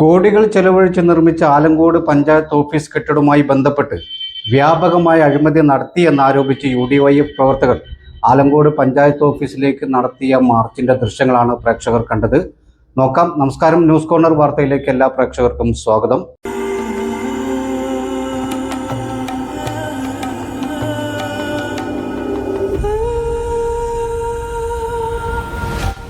കോടികൾ ചെലവഴിച്ച് നിർമ്മിച്ച ആലങ്കോട് പഞ്ചായത്ത് ഓഫീസ് കെട്ടിടവുമായി ബന്ധപ്പെട്ട് വ്യാപകമായ അഴിമതി നടത്തിയെന്നാരോപിച്ച് യു ഡി വൈ എഫ് പ്രവർത്തകർ ആലങ്കോട് പഞ്ചായത്ത് ഓഫീസിലേക്ക് നടത്തിയ മാർച്ചിന്റെ ദൃശ്യങ്ങളാണ് പ്രേക്ഷകർ കണ്ടത്. നോക്കാം. നമസ്കാരം. ന്യൂസ് കോർണർ വാർത്തയിലേക്ക് എല്ലാ പ്രേക്ഷകർക്കും സ്വാഗതം.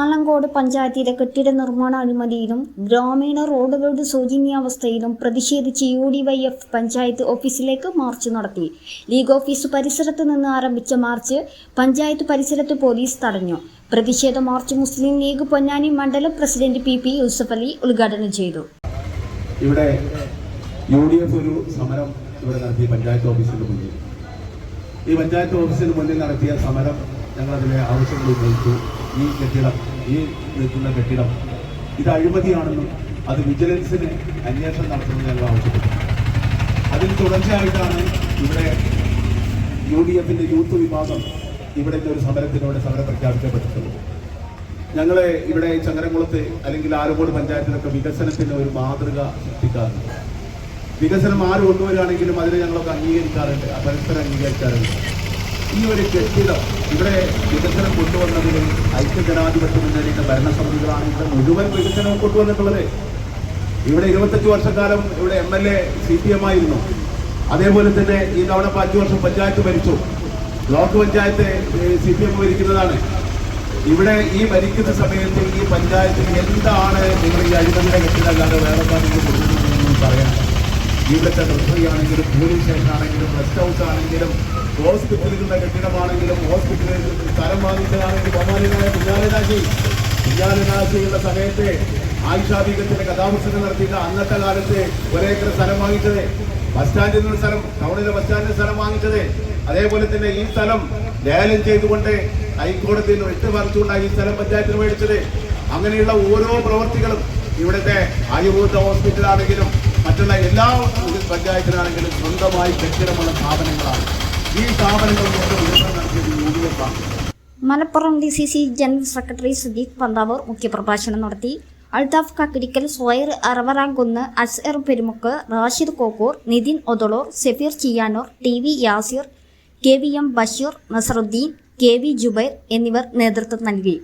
Alankode പഞ്ചായത്തിലെ കെട്ടിട നിർമ്മാണ അനുമതിയിലും ഗ്രാമീണ റോഡുകളുടെ ശോചനീയാവസ്ഥയിലും പ്രതിഷേധിച്ച് U D Y F panchayat ഓഫീസിലേക്ക് മാർച്ച് നടത്തി. ലീഗ് ഓഫീസ് പരിസരത്ത് നിന്ന് ആരംഭിച്ച മാർച്ച് പഞ്ചായത്ത് പരിസരത്ത് പോലീസ് തടഞ്ഞു. പ്രതിഷേധ മാർച്ച് മുസ്ലിം ലീഗ് പൊന്നാനി മണ്ഡലം president P P Yusuf Ali ഉദ്ഘാടനം ചെയ്തു. ഇവിടെ യു ഡി എഫ് ഒരു സമരം ഇവിടെ നടത്തി പഞ്ചായത്ത് ഓഫീസിന് മുന്നിൽ. ഈ പഞ്ചായത്ത് ഓഫീസിന് മുന്നിൽ നടത്തിയ സമരം ഞങ്ങൾ അതിലെ ആവശ്യങ്ങൾ ഉന്നയിച്ചു. ഈ കെട്ടിടം ഈ നിൽക്കുന്ന കെട്ടിടം ഇത് അഴിമതിയാണെന്നും അത് വിജിലൻസിന് അന്വേഷണം നടത്തണമെന്ന് ഞങ്ങൾ ആവശ്യപ്പെട്ടു. അതിന് തുടർച്ചയായിട്ടാണ് ഇവിടെ യു ഡി എഫിന്റെ യൂത്ത് വിഭാഗം ഇവിടെ ഒരു സമരത്തിനോട് സമരം പ്രഖ്യാപിക്കപ്പെട്ടിട്ടുള്ളത്. ഞങ്ങളെ ഇവിടെ ചങ്ങരംകുളത്ത് അല്ലെങ്കിൽ ആലക്കോട് പഞ്ചായത്തിലൊക്കെ വികസനത്തിന് ഒരു മാതൃക സൃഷ്ടിക്കാറുണ്ട്. വികസനം ആര് കൊണ്ടുവരികയാണെങ്കിലും അതിനെ ഞങ്ങളൊക്കെ അംഗീകരിക്കാറുണ്ട് പരസ്പരം അംഗീകരിക്കാറുണ്ട്. ഈ ഒരു കെട്ടിടം ഇവിടെ വികസനം കൊണ്ടുവന്നതിൽ ഐക്യജനാധിപത്യ മുന്നണിയുടെ ഭരണസമിതികളാണ് ഇവിടെ മുഴുവൻ വികസനവും കൊണ്ടുവന്നിട്ടുള്ളത്. ഇവിടെ ഇരുപത്തഞ്ച് വർഷക്കാലം ഇവിടെ M L A C P M ആയിരുന്നു. അതേപോലെ തന്നെ ഈ തവണ അഞ്ചു വർഷം പഞ്ചായത്ത് ഭരിച്ചു. Block panchayat C P M ഭരിക്കുന്നതാണ്. ഇവിടെ ഈ ഭരിക്കുന്ന സമയത്ത് ഈ പഞ്ചായത്തിൽ എന്താണ് നിങ്ങൾ ഈ അഴിമതിയുടെ കെട്ടിടല്ലാതെ വേറെ കൊടുക്കുന്നതെന്ന് പറയാം ഇവിടുത്തെ ആണെങ്കിലും പോലീസ് സ്റ്റേഷൻ ആണെങ്കിലും റെസ്റ്റ് ഹൗസ് ആണെങ്കിലും ഹോസ്പിറ്റലുകളുടെ കെട്ടിടമാണെങ്കിലും ഹോസ്പിറ്റലുകളിൽ സ്ഥലം വാങ്ങിച്ചതാണെങ്കിൽ ബഹുമാനായ കുഞ്ഞാലിനാശി കുഞ്ഞാലിനാശിയുടെ സമയത്തെ ആയിഷാബീഗത്തിന്റെ കഥാപുസ്തകം നടത്തിയിട്ട് അന്നത്തെ കാലത്ത് ഒരേക്കർ സ്ഥലം വാങ്ങിച്ചത്. ബസ് സ്റ്റാൻഡിൽ നിന്ന് സ്ഥലം ടൗണിലെ ബസ് സ്റ്റാൻഡിൽ സ്ഥലം വാങ്ങിച്ചത്. അതേപോലെ തന്നെ ഈ സ്ഥലം ലേലം ചെയ്തുകൊണ്ട് ഹൈക്കോടതിയിൽ നിന്ന് വിട്ടുപറിച്ചുകൊണ്ടാണ് ഈ സ്ഥലം പഞ്ചായത്തിന് മേടിച്ചത്. അങ്ങനെയുള്ള ഓരോ പ്രവർത്തികളും ഇവിടുത്തെ ആയുർവേദ ഹോസ്പിറ്റലാണെങ്കിലും മറ്റുള്ള എല്ലാ പഞ്ചായത്തിനാണെങ്കിലും സ്വന്തമായി കെട്ടിടമുള്ള സ്ഥാപനങ്ങളാണ്. ഈ സ്ഥാപനങ്ങൾ കൊണ്ട് നടത്തിയത് യു ഡി എഫ് ആണ് Malappuram D C C general secretary Sudeep Panthavoor മുഖ്യപ്രഭാഷണം നടത്തി. Althaf Kakkidikkal Soyar Aravarankunnu Azhar Perumukku Rashid Kokkur Nithin Othalur Safeer Chiyanur T V Yasir K V M Basheer Nasaruddin K V Jubair എന്നിവർ നേതൃത്വം നൽകി.